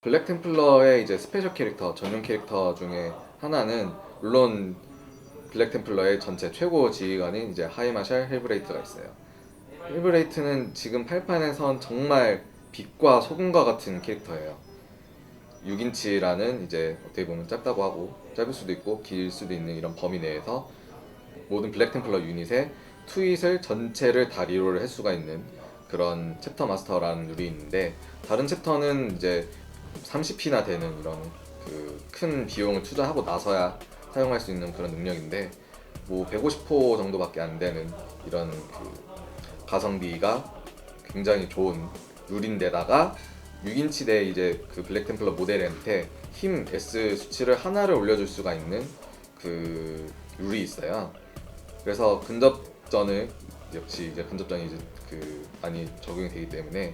블랙 템플러의 이제 스페셜 캐릭터 전용 캐릭터 중에 하나는 물론 블랙 템플러의 전체 최고 지휘관인 이제 하이마샬 헬브레이트가 있어요. 헬브레이트는 지금 8판에선 정말 빛과 소금과 같은 캐릭터예요. 6인치라는 이제 어떻게 보면 짧다고 하고 짧을 수도 있고 길 수도 있는 이런 범위 내에서 모든 블랙 템플러 유닛의 트윗을 전체를 다 리롤을 할 수가 있는 그런 챕터 마스터라는 룰이 있는데 다른 챕터는 이제 30피나 되는 이런 그 큰 비용을 투자하고 나서야 사용할 수 있는 그런 능력인데 뭐 150호 정도밖에 안 되는 이런 그 가성비가 굉장히 좋은 룰인데다가 6인치 대 이제 그 블랙 템플러 모델한테 힘 S 수치를 하나를 올려줄 수가 있는 그 룰이 있어요. 그래서 근접전을 역시 이제 근접전이 이제 그 많이 적용이 되기 때문에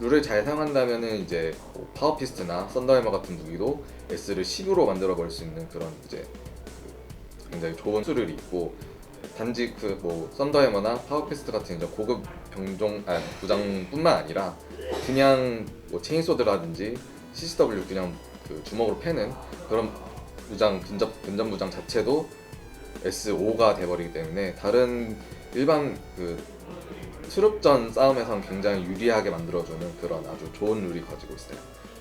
룰을 잘 사용한다면은 이제 뭐 파워피스트나 썬더해머 같은 무기도 S를 10으로 만들어 버릴 수 있는 그런 이제 그 굉장히 좋은 수를 있고 단지 그 뭐 썬더해머나 파워피스트 같은 이제 고급 병종 아 부장뿐만 아니라 그냥 뭐 체인소드라든지 CCW 그냥 그 주먹으로 패는 그런 무장 근접 근접 무장 자체도 S5가 돼버리기 때문에 다른 일반 그 수렵전 싸움에선 굉장히 유리하게 만들어주는 그런 아주 좋은 룰이 가지고 있어요.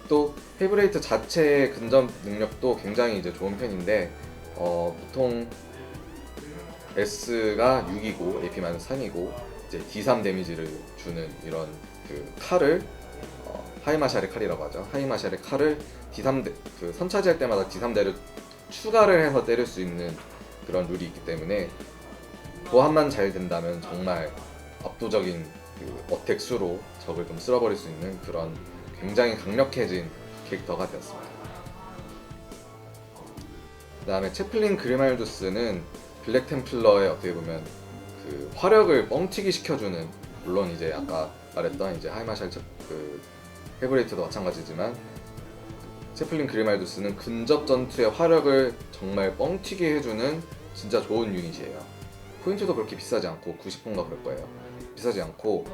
또 헤브레이트 자체의 근접 능력도 굉장히 이제 좋은 편인데 어, 보통 S가 6이고 AP-3이고 이제 D3 데미지를 주는 이런 그 칼을 어, 하이마샬의 칼이라고 하죠. 하이마샬의 칼을 D3 대, 그 선차지할 때마다 D3대를 추가를 해서 때릴 수 있는 그런 룰이 있기 때문에 보안만 잘 된다면 정말 압도적인 그 어택 수로 적을 좀 쓸어버릴 수 있는 그런 굉장히 강력해진 캐릭터가 되었습니다. 그 다음에 채플린 그리말두스는 블랙 템플러의 어떻게 보면 그 화력을 뻥튀기 시켜주는 물론 이제 아까 말했던 이제 하이마샬 체- 그 헤브레이트도 마찬가지지만 채플린 그리말두스는 근접 전투의 화력을 정말 뻥튀기 해주는 진짜 좋은 유닛이에요. 포인트도 그렇게 비싸지 않고 90분가 그럴 거예요. 비싸지 않고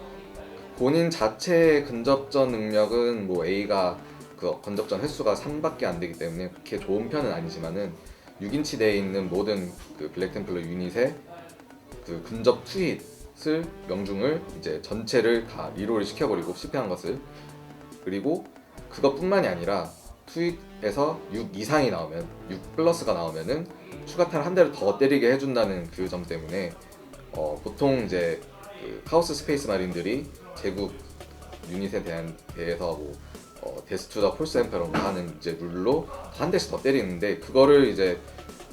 본인 자체의 근접전 능력은 뭐 A가 그 근접전 횟수가 3밖에 안 되기 때문에 그렇게 좋은 편은 아니지만은 6인치 내에 있는 모든 그 블랙 템플러 유닛의 그 근접 투hit을 명중을 이제 전체를 다 리롤을 시켜버리고 실패한 것을. 그리고 그것뿐만이 아니라 투hit에서 6 이상이 나오면 6 플러스가 나오면은 추가탄 한 대를 더 때리게 해준다는 그 점 때문에 어, 보통 이제 그 카오스 스페이스 마린들이 제국 유닛에 대한 대해서 뭐 어, 데스투더 폴스 엠페런가 하는 이제 룰로 한 대씩 더 때리는데 그거를 이제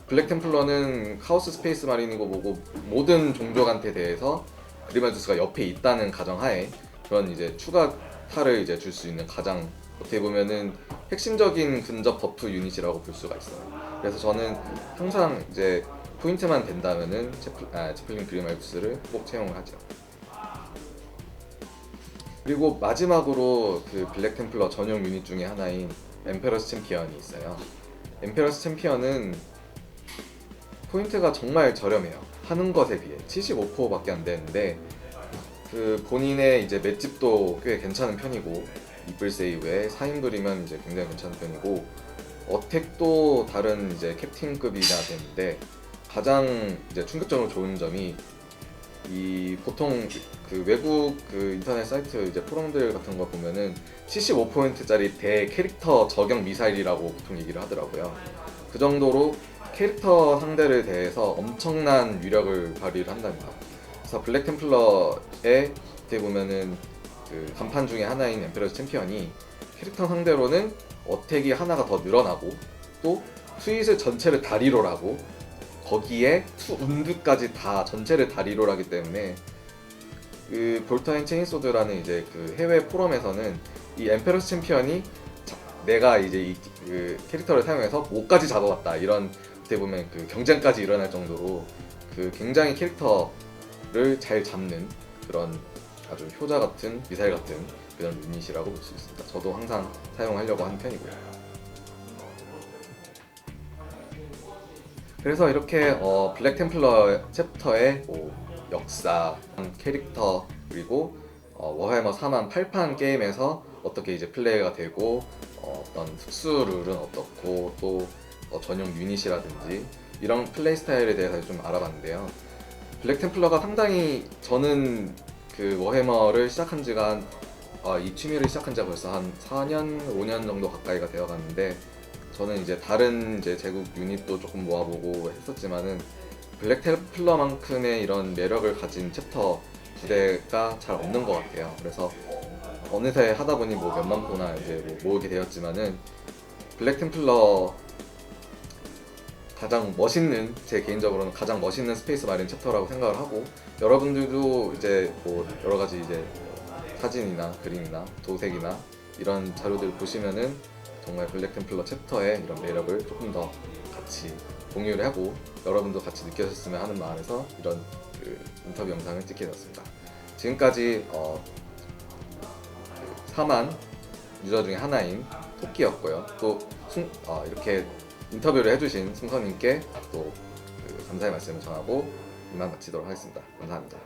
블랙 템플러는 카오스 스페이스 마린이고 뭐고 모든 종족한테 대해서 그리마주스가 옆에 있다는 가정하에 그런 이제 추가 탈을 이제 줄 수 있는 가장 어떻게 보면은 핵심적인 근접 버프 유닛이라고 볼 수가 있어요. 그래서 저는 항상 이제 포인트만 된다면은 채플, 아, 채플린 그리마주스를 꼭 채용을 하죠. 그리고 마지막으로 그 블랙 템플러 전용 유닛 중에 하나인 엠페러스 챔피언이 있어요. 엠페러스 챔피언은 포인트가 정말 저렴해요. 하는 것에 비해 75%밖에 안 되는데 그 본인의 이제 맷집도 꽤 괜찮은 편이고 이플 세이브에 4인불이면 이제 굉장히 괜찮은 편이고 어택도 다른 이제 캡틴급이나 되는데 가장 이제 충격적으로 좋은 점이 이 보통 그 외국 그 인터넷 사이트 이제 포럼들 같은 거 보면은 75포인트짜리 대 캐릭터 저격 미사일이라고 보통 얘기를 하더라고요. 그 정도로 캐릭터 상대를 대해서 엄청난 위력을 발휘를 한답니다. 그래서 블랙 템플러의 어떻게 보면은 그 간판 중에 하나인 엠페러스 챔피언이 캐릭터 상대로는 어택이 하나가 더 늘어나고 또 트윗을 전체를 다 리롤하고 거기에 투 운드까지 다 전체를 다 리롤하기 때문에 그 볼터앤 체인소드라는 이제 그 해외 포럼에서는 이 엠페러스 챔피언이 자- 내가 이제 이 그 캐릭터를 사용해서 5까지 잡아왔다 이런 어떻게 보면 그 경쟁까지 일어날 정도로 그 굉장히 캐릭터를 잘 잡는 그런 아주 효자 같은 미사일 같은 그런 유닛이라고 볼 수 있습니다. 저도 항상 사용하려고 하는 편이고요. 그래서 이렇게 어, 블랙 템플러 챕터의 뭐 역사, 캐릭터 그리고 어, 워해머 4만 8판 게임에서 어떻게 이제 플레이가 되고 어, 떤 특수 룰은 어떻고 또 어, 전용 유닛이라든지 이런 플레이 스타일에 대해서 좀 알아봤는데요. 블랙 템플러가 상당히 저는 그 워해머를 시작한 지가 한, 아, 이 취미를 시작한 지가 벌써 한 4년, 5년 정도 가까이가 되어 갔는데 저는 이제 다른 이제 제국 유닛도 조금 모아보고 했었지만은 블랙 템플러만큼의 이런 매력을 가진 챕터 부대가 잘 없는 것 같아요. 그래서 어느새 하다 보니 뭐 몇만 포나 이제 뭐 모으게 되었지만은 블랙 템플러 가장 멋있는 제 개인적으로는 가장 멋있는 스페이스 마린 챕터라고 생각을 하고 여러분들도 이제 뭐 여러 가지 이제 사진이나 그림이나 도색이나 이런 자료들 보시면은 정말 블랙 템플러 챕터의 이런 매력을 조금 더 같이 공유를 하고 여러분도 같이 느끼셨으면 하는 마음에서 이런 그 인터뷰 영상을 찍게 되었습니다. 지금까지 어, 그 4만 유저 중에 하나인 토끼였고요. 또 순- 어, 이렇게 인터뷰를 해주신 승선님께 또 그 감사의 말씀을 전하고 이만 마치도록 하겠습니다. 감사합니다.